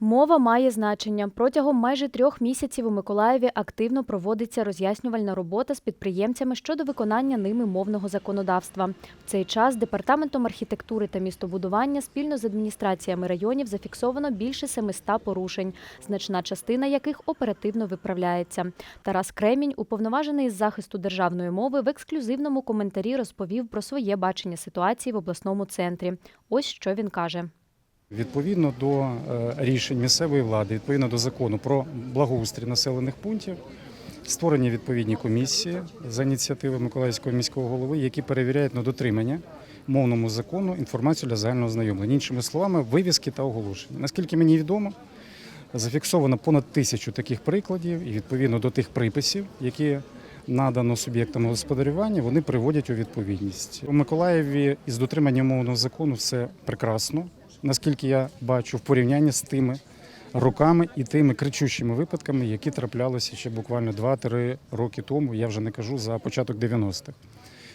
Мова має значення. Протягом майже трьох місяців у Миколаєві активно проводиться роз'яснювальна робота з підприємцями щодо виконання ними мовного законодавства. В цей час департаментом архітектури та містобудування спільно з адміністраціями районів зафіксовано більше 700 порушень, значна частина яких оперативно виправляється. Тарас Кремінь, уповноважений з захисту державної мови, в ексклюзивному коментарі розповів про своє бачення ситуації в обласному центрі. Ось що він каже. Відповідно до е, рішень місцевої влади, відповідно до закону про благоустрій населених пунктів, створені відповідні комісії за ініціативи Миколаївського міського голови, які перевіряють на дотримання мовному закону інформацію для загального знайомлення. Іншими словами, вивіски та оголошення. Наскільки мені відомо, зафіксовано понад тисячу таких прикладів, і відповідно до тих приписів, які надано суб'єктам господарювання, вони приводять у відповідність. У Миколаєві із дотриманням мовного закону все прекрасно, наскільки я бачу, в порівнянні з тими роками і тими кричущими випадками, які траплялися ще буквально 2-3 роки тому. Я вже не кажу за початок 90-х.